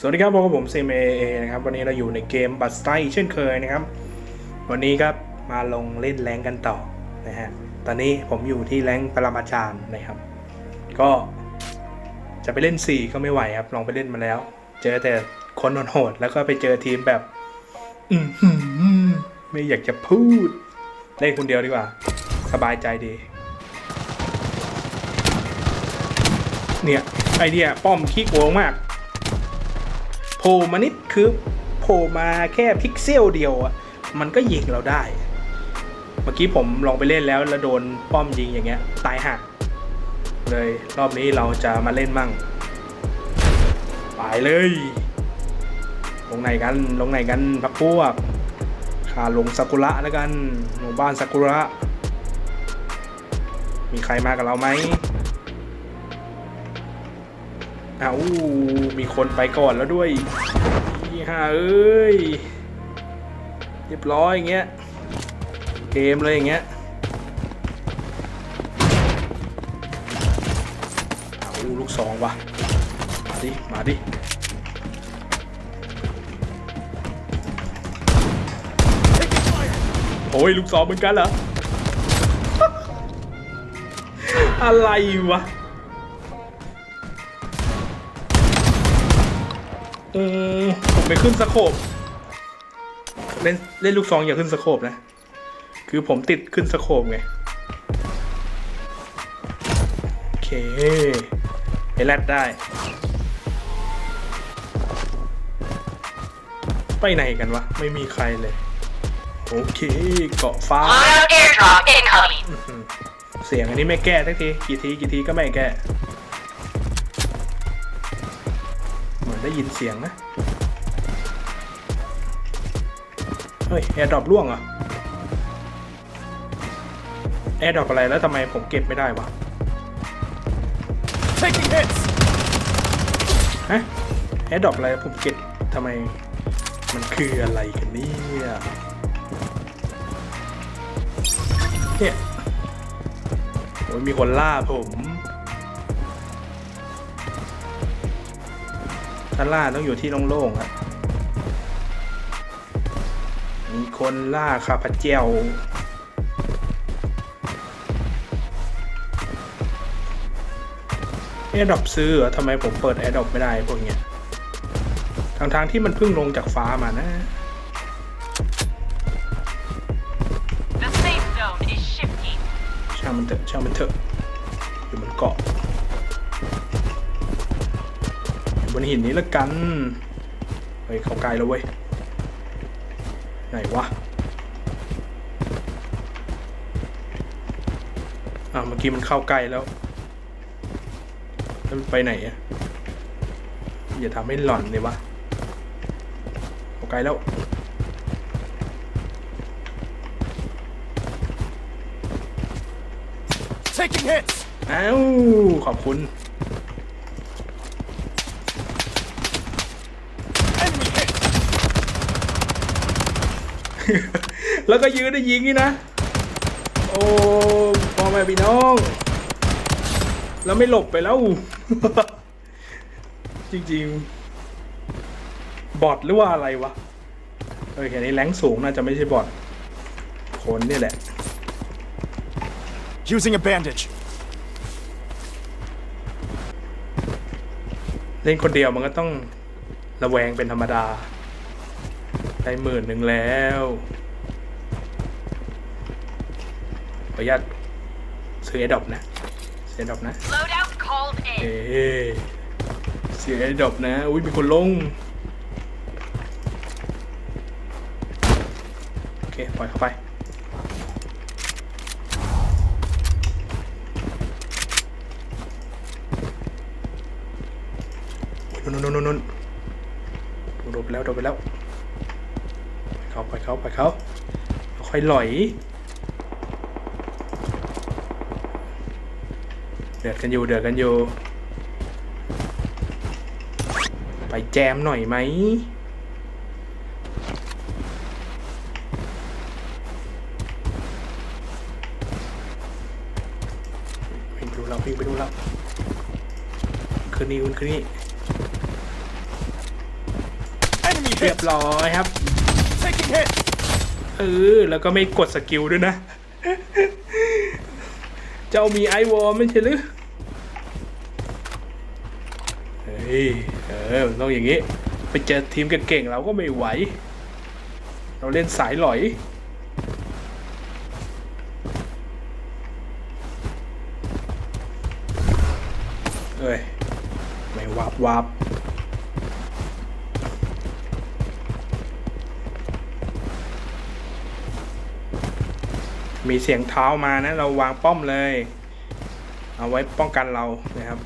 สวัสดีครับพบกับผมเซมเอนะครับ วันนี้เราอยู่ในเกมบัสไตเช่นเคยนะครับ วันนี้ครับมาลงเล่นแรงกันต่อนะฮะ ตอนนี้ผมอยู่ที่แรงปรมาจารย์นะครับ ก็จะไปเล่น 4 ก็ไม่ไหวครับ ลองไปเล่นมาแล้ว เจอแต่คนโหดแล้วก็ไปเจอทีมแบบ อือหือไม่อยากจะพูด เล่นคนเดียวดีกว่า สบายใจดี เนี่ยไอเดียป้อมขี้โกงมาก โผล่มานิดคือโผล่มาแค่พิกเซลเดียวอะมันก็ยิงเราได้ เมื่อกี้ผมลองไปเล่นแล้วแล้วโดนป้อมยิงอย่างเงี้ยตายห่าเลยรอบนี้เราจะมาเล่นมั่งไปเลย ลงไหนกันลงไหนกันพักพวกขาลงซากุระแล้วกันหมู่บ้านซากุระ มีใครมากับเราไหม อ้าวมีคนไปก่อนแล้วด้วยอีห่าเอ้ย เรียบร้อยอย่างเงี้ย เกมเลยอย่างเงี้ย เอาลูกสองว่ะ มาดิ มาดิโอ้ยลูกสองเหมือนกันเหรอ อะไรวะ อืมผมไปขึ้นสโคปเล่นเล่นลูกซองอย่าขึ้นสโคปนะ คือผมติดขึ้นสโคปไง โอเค ไปแรดได้ ไปไหนกันวะ ไม่มีใครเลย โอเค เกาะฟ้า Auto airdrop incoming. เสียงอันนี้ไม่แก้สักที กี่ที กี่ทีก็ไม่แก้ ได้ยินเสียงนะ เฮ้ยแอร์ดรอปล่วงเหรอแอร์ดรอปอะไรแล้วทำไมผมเก็บไม่ได้วะ Taking hits! ฮะแอร์ดรอปอะไรผมเก็บทำไมมันคืออะไรกันเนี่ยเนี่ยโอ้ยมีคนล่าผม ถ้าล่าต้องอยู่ที่โล่งๆอะมีคนล่าข้าพเจ้าแอร์ดรอปซื้อเหรอทำไมผมเปิดแอร์ดรอปไม่ได้พวกเนี้ยทางทางๆที่มันเพิ่งลงจากฟ้ามานะ The safe zone is shifting. ช่างมันเถอะช่างมันเถอะอยู่บนเกาะ นหินนี้ละกัน เฮ้ย เข้าใกล้แล้วเว้ย ไหนวะอะเมื่อกี้มันเข้าใกล้แล้วแล้วมันไปไหนอะอย่าทำให้หล่อนเลยวะเข้าใกล้แล้ว Taking hits! อ้าวขอบคุณ แล้วก็ยืนได้ยิงนี่นะ โอ้พ่อแม่พี่น้อง แล้วไม่หลบไปแล้ว จริงๆ บอทหรือว่าอะไรวะเออแค่นี้แรงสูงน่าจะไม่ใช่บอทคนนี่แหละ Using a bandage. เล่นคนเดียวมันก็ต้องระแวงเป็นธรรมดา ได้หมื่นหนึ่งแล้วขออนุญาตซื้อไอดอปนะซื้อไอดอปนะ Loadout called เอ in. เสียไอ้ดบนะ อุ้ยมีคนลง โอเค ปล่อยเข้าไปโอ้ยนุ่นนุ่นนุ่นนุ่นโดดไปแล้วโดดไปแล้วไป เขาไปเขาไปเขาค่อยหลอย เดือดกันอยู่เดือดกันอยู่ ไปแจมหน่อยไหมวิ่งไปดูเราวิ่งไปดูเราคืนนี้คืนนี้เรียบร้อยครับ Taking hit เออ แล้วก็ไม่กดสกิลด้วยนะ เจ้ามีไอวอลไม่ใช่หรือ เฮ้ย เออมันต้องอย่างงี้ ไปเจอทีมเก่งๆเราก็ไม่ไหว เราเล่นสายหลอยเอ้ย ไม่วับวับ มีเสียงเท้ามานะ เราวางป้อมเลย เอาไว้ป้องกันเรานะครับ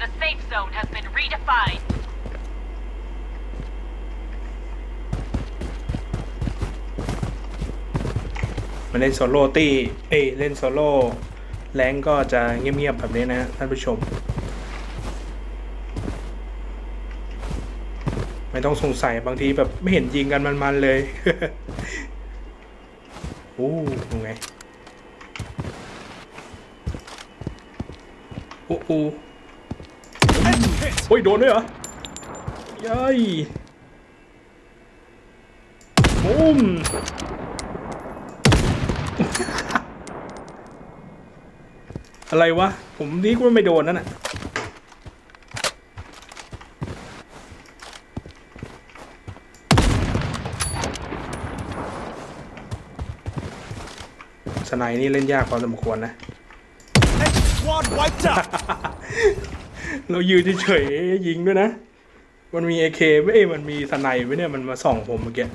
The safe zone has been redefined. มันเล่นโซโล่ตี้เอ้ยเล่นโซโล่แรงก็จะเงียบๆแบบนี้นะท่านผู้ชม ไม่ต้องสงสัยบางทีแบบไม่เห็นยิงกันมันๆเลยโอ้ยังไงโอ้โหโอ้ยโดนด้วยเหรอยัยบูมอะไรวะ ผมนี่ก็ไม่โดนนั่นน่ะ สไนด์นี่เล่นยากพอสมควรนะ Enemy squad wiped out. เรายืนเฉยๆยิงด้วยนะ มันมีเอเคเอ้ยมันมีสไนไว้เนี่ยมันมาส่องผมเมื่อกี้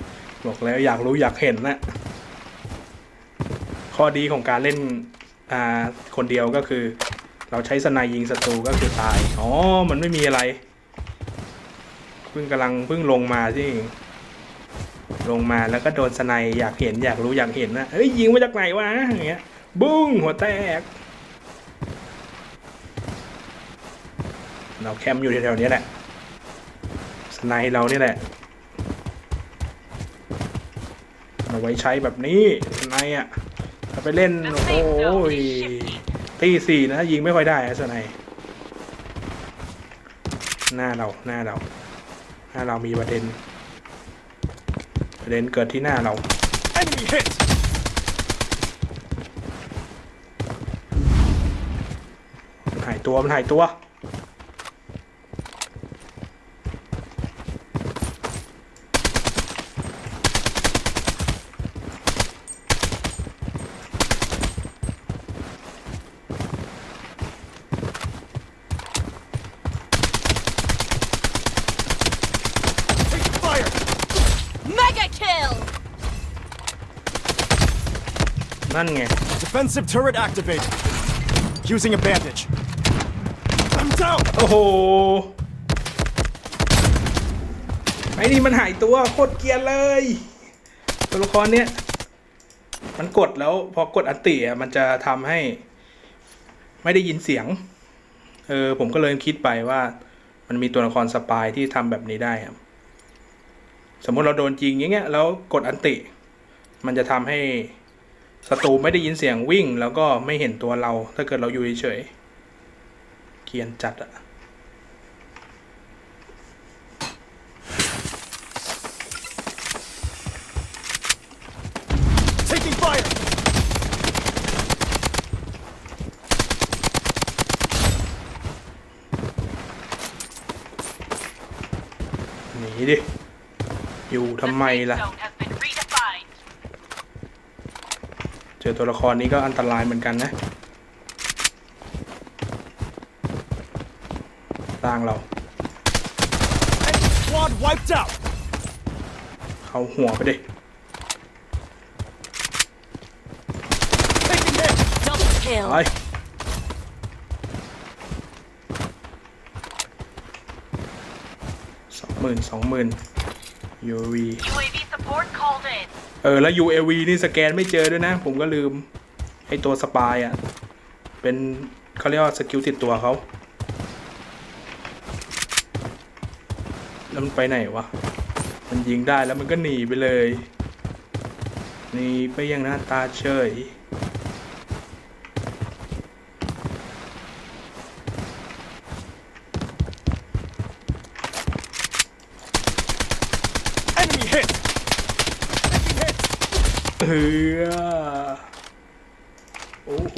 บอกแล้วอยากรู้อยากเห็นนะข้อดีของการเล่นอ่าคนเดียวก็คือ เราใช้สไนยิงศัตรูก็คือตาย อ๋อ มันไม่มีอะไร เพิ่งกำลังเพิ่งลงมาที่ ลงมาแล้วก็โดนสไนอยากเห็นอยากรู้อยากเห็นนะเฮ้ยยิงมาจากไหนวะอย่างเงี้ยบุ้งหัวแตก เราแคมป์อยู่แถวๆนี้แหละสไนเรานี่แหละเอาไว้ใช้แบบนี้สไนอะถ้าไปเล่นโอ้โหยตีสี่นะยิงไม่ค่อยได้สไนหน้าเราหน้าเราหน้าเรามีประเด็น ประเด็นเกิดที่หน้าเรา Enemy hit. มันหายตัวมันหายตัว Taking fire. Mega kill! นั่นไง Defensive turret activated. Using a bandage. I'm down. โอ้โห ไอ้นี่มันหายตัวโคตรเกรียนเลย ตัวละครเนี้ย มันกดแล้วพอกดอันติอะมันจะทำให้ ไม่ได้ยินเสียง เออ ผมก็เลยคิดไปว่า มันมีตัวละครสปายที่ทำแบบนี้ได้ครับ สมมติเราโดนจริงอย่างเงี้ยแล้วกดอันติ มันจะทำให้ ศัตรูไม่ได้ยินเสียงวิ่ง แล้วก็ไม่เห็นตัวเรา ถ้าเกิดเราอยู่เฉยๆเกรียนจัดอะ Taking fire. หนีดิ อยู่ทำ The ไม safe ล่ะ zone has been redefined. เจ อตัวละครนี้ก็อันตรายเหมือนกันนะต่างเรา Enemy squad wiped out. เขาหัวไปดิ Taking hit. Double kill. ไปสองหมื่นสองหมื่น UAV UAV support called in. เออ แล้ว UAV นี่สแกนไม่เจอด้วยนะ ผมก็ลืม ไอตัวสปายอะ เป็นเขาเรียกว่าสกิลติดตัวเขาแล้วมันไปไหนวะ มันยิงได้แล้วมันก็หนีไปเลยหนีไปอยังหน้าตาเฉย hit! Taking hits! เออโอ้โห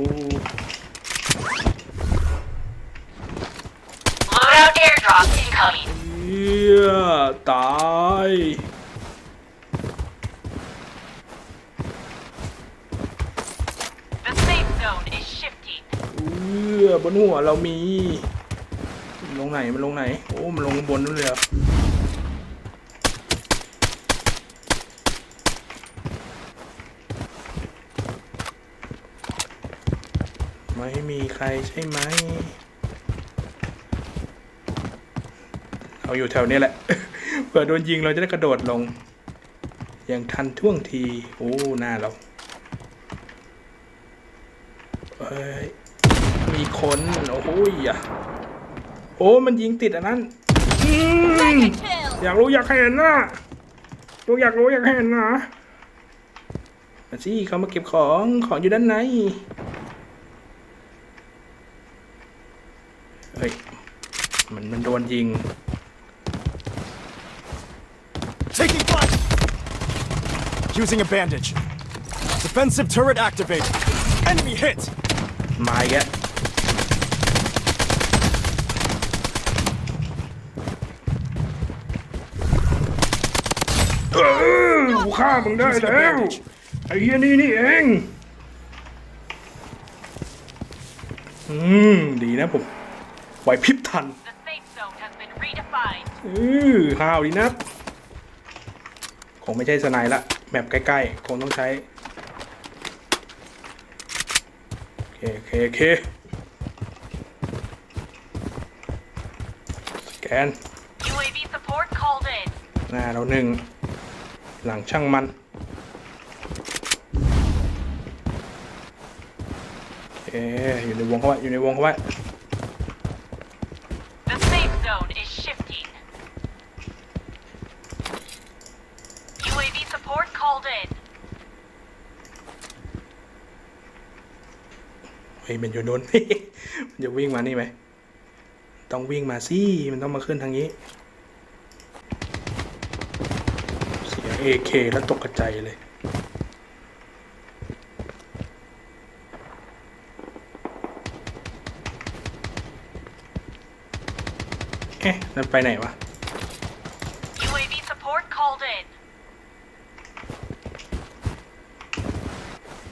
Loadout airdrop incoming. เฮียตาย The safe zone is shifting. เอื้อบนหัวเรามีลงไหนมันลงไหน โอ้ มันลงบนนู่นเลยเหรอไม่มีใครใช่ไหม เอาอยู่แถวนี้แหละ เผื่อโดนยิงเราจะได้กระโดดลง อย่างทันท่วงที โอ้ หน้าเราเอ้ย มีคน โอ้โหยอะโอ้ มันยิงติดอันนั้นอืมอยากรู้อยากเห็นนะรู้อยากรู้อยากเห็นนะมาสิเขามาเก็บของ ของอยู่ด้านใน เฮ้ย มันมันโดนยิง Taking flight! Using a bandage. Defensive turret activated. Enemy hit! มาอีกแล้วเออกูฆ่ามึงได้แล้ว ไอ้เฮียนี่นี่เอง อืม ดีนะผมไหวพริบทัน อือห้าวดีนะคงไม่ใช่สไนด์ละแมปใกล้ๆ คงต้องใช้ โอเคโอเคโอเคสแกน UAV support called in. หน้าเราหนึ่ง หลังช่างมัน โอเค อยู่ในวงเขาไว้อยู่ในวงเขาไว้ The safe zone is shifting. UAV support called in. เฮ้ยมันอยู่โน้น มันจะวิ่งมานี่ไหมต้องวิ่งมาสิมันต้องมาขึ้นทางนี้ เสียง AK แล้วตกกระใจายเลยเอ๊ะนั่นไปไหนวะ UAV support called in.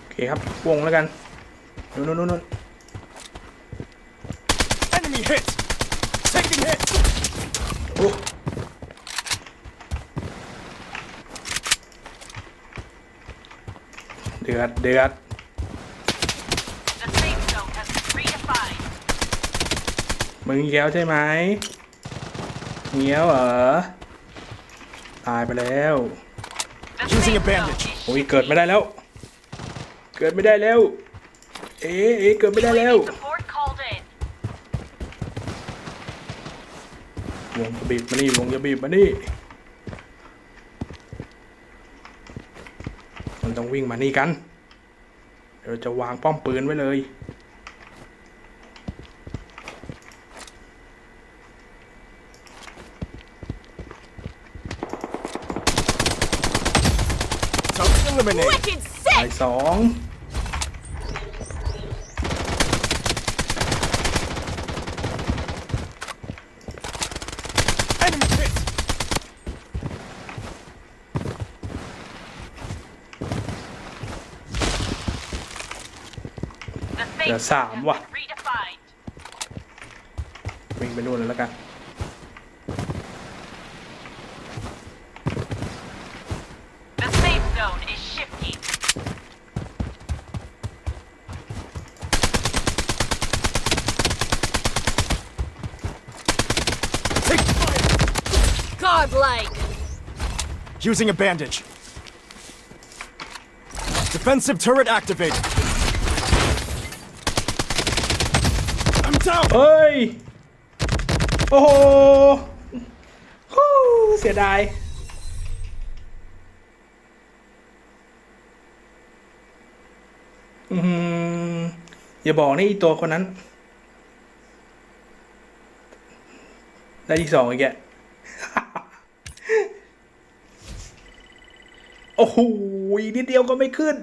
โอเคครับวงแล้วกัน นู่นนู่นนู่น Enemy hit! Taking hits! โอ้เดือดเดือด The safe zone has been redefined. มึงเงี้ยวใช่ไหมเงี้ยวเหรอ ตายไปแล้ว The Using a safe zone bandage. is โอ้ยเกิดไม่ได้แล้ว เกิดไม่ได้แล้ว เอ๊ะเอ๊ะเกิดไม่ได้แล้ว UAV support called in. วงจะบีบมานี่วงจะบีบมานี่มันต้องวิ่งมานี่กัน เดี๋ยวเราจะวางป้อมปืนไว้เลย Target eliminated. Wicked สายสอง อ zone สาม has ว่ะ been redefined. วิ่งไปนู่นเลยแล้วกัน The safe zone is shifting. Take fire! Godlike. Using a bandage. Defensive turret activated. เฮ้ย โอ้โห้เสียดายอืมอย่าบอกนี่อีตัวคนนั้น ได้ที่สองอีกแกโอ้โหนิดเดียวก็ไม่ขึ้น